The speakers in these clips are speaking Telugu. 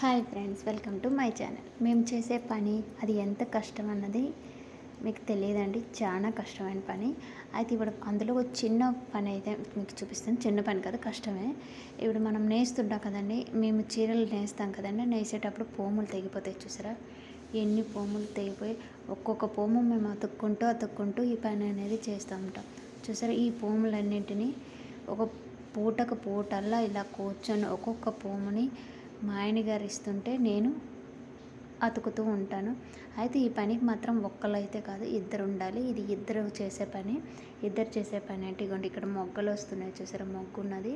Hi friends welcome to my channel. మేము చేసే పని అది ఎంత కష్టం అన్నది మీకు తెలియదండి. చాలా కష్టమైన పని. అయితే ఇప్పుడు అందులో ఒక చిన్న పని అయితే మీకు చూపిస్తాను. చిన్న పని కదా కష్టమే. ఇప్పుడు మనం నేస్తుంటాం కదండి మేము చీరలు నేస్తాం కదండి నేసేటప్పుడు పోములు తెగిపోతాయి చూసారా? ఎన్ని పోములు తెగిపోయి ఒక్కొక్క పోము మేము అతుక్కుంటూ అతుక్కుంటూ ఈ పని అనేది చేస్తూ ఉంటాం. చూసారా ఈ పోములన్నింటినీ ఒక పూటకు పూటల్లా ఇలా కూర్చొని ఒక్కొక్క పోముని మా ఆయన గారు ఇస్తుంటే నేను అతుకుతూ ఉంటాను. అయితే ఈ పనికి మాత్రం ఒక్కళ్ళు అయితే కాదు ఇద్దరు ఉండాలి ఇది ఇద్దరు చేసే పని. ఇద్దరు చేసే పని అంటే ఇగోండి ఇక్కడ మొగ్గలు వస్తున్నాయి చూసారా? మొగ్గు ఉన్నది.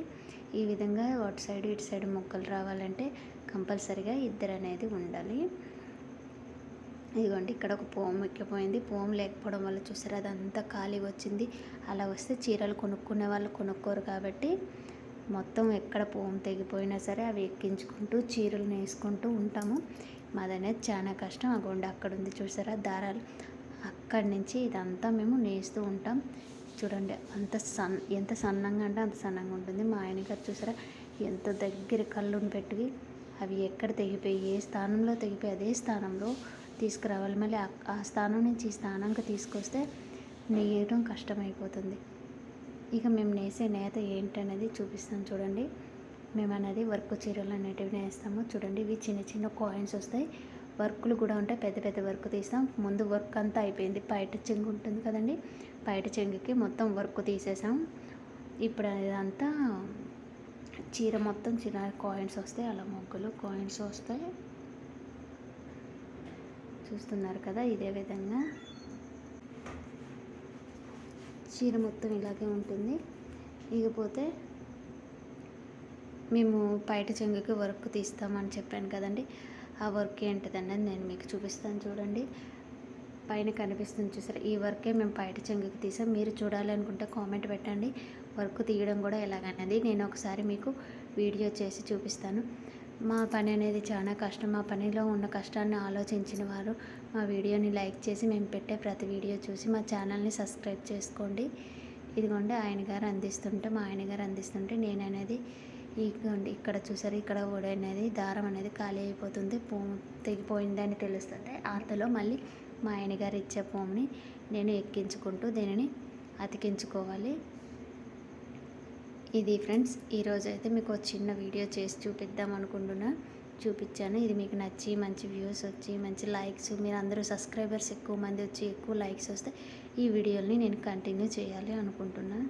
ఈ విధంగా అటు సైడ్ ఇటు సైడ్ మొగ్గలు రావాలంటే కంపల్సరిగా ఇద్దరు అనేది ఉండాలి. ఇదిగోండి ఇక్కడ ఒక పోము ఎక్కిపోయింది. పోము లేకపోవడం వల్ల చూసారా అదంతా ఖాళీ వచ్చింది. అలా వస్తే చీరలు కొనుక్కునే వాళ్ళు కొనుక్కోరు కాబట్టి మొత్తం ఎక్కడ పోము తెగిపోయినా సరే అవి ఎక్కించుకుంటూ చీరలు నేసుకుంటూ ఉంటాము. మాదనేది చాలా కష్టం. ఆ గుండె అక్కడ ఉంది చూసారా? దారాలు. అక్కడి నుంచి ఇదంతా మేము నేస్తూ ఉంటాం. చూడండి అంత సన్ ఎంత సన్నంగా అంటే అంత సన్నంగా ఉంటుంది. మా ఆయన గారు చూసారా? ఎంత దగ్గర కళ్ళుని పెట్టి అవి ఎక్కడ తెగిపోయి ఏ స్థానంలో తెగిపోయి అదే స్థానంలో తీసుకురావాలి. మళ్ళీ ఆ స్థానం నుంచి ఈ స్థానానికి తీసుకొస్తే నేయడం కష్టమైపోతుంది. ఇక మేము నేసే నేత ఏంటనేది చూపిస్తాను చూడండి. మేము అనేది వర్క్ చీరలు అనేటివి నేస్తాము. చూడండి ఇవి చిన్న చిన్న కాయిన్స్ వస్తాయి. వర్కులు కూడా ఉంటాయి. పెద్ద పెద్ద వర్క్ తీస్తాం. ముందు వర్క్ అంతా అయిపోయింది. బయట చెంగు ఉంటుంది కదండి. బయట చెంగుకి మొత్తం వర్క్ తీసేసాం. ఇప్పుడు ఇదంతా చీర మొత్తం చిన్న కాయిన్స్ వస్తాయి. అలా మొగ్గులు కాయిన్స్ వస్తాయి. చూస్తున్నారు కదా ఇదే విధంగా. చీర మొత్తం ఇలాగే ఉంటుంది. ఇకపోతే మేము బయట చెంగుకి వర్క్ తీస్తామని చెప్పాను కదండి. ఆ వర్క్ ఏంటిదన్నది నేను మీకు చూపిస్తాను చూడండి. పైన కనిపిస్తుంది చూసారు? ఈ వర్కే మేము బయట చెంగుకి తీసాం. మీరు చూడాలనుకుంటే కామెంట్ పెట్టండి. వర్క్ తీయడం కూడా ఎలాగనేది నేను ఒకసారి మీకు వీడియో చేసి చూపిస్తాను. మా పని అనేది చాలా కష్టం. మా పనిలో ఉన్న కష్టాన్ని ఆలోచించిన వారు మా వీడియోని లైక్ చేసి మేము పెట్టే ప్రతి వీడియో చూసి మా ఛానల్ని సబ్స్క్రైబ్ చేసుకోండి. ఇదిగోండి ఆయన గారు అందిస్తుంటే మా ఆయన గారు అందిస్తుంటే నేను అనేది ఇదిగోండి ఇక్కడ చూసారు ఇక్కడ ఒడి అనేది దారం అనేది ఖాళీ అయిపోతుంది పోము తెగిపోయిందని తెలుస్తుంది. అంతలో మళ్ళీ మా ఆయన గారు ఇచ్చే పోమ్ని నేను ఎక్కించుకుంటూ దీనిని అతికించుకోవాలి. ఇది ఫ్రెండ్స్ ఈరోజు అయితే మీకు చిన్న వీడియో చేసి చూపిద్దాం అనుకుంటున్నా. చూపించాను. ఇది మీకు నచ్చి మంచి వ్యూస్ వచ్చి మంచి లైక్స్. మీరు అందరూ సబ్స్క్రైబర్స్ ఎక్కువ మంది వచ్చి ఎక్కువ లైక్స్ వస్తే ఈ వీడియోని నేను కంటిన్యూ చేయాలి అనుకుంటున్నాను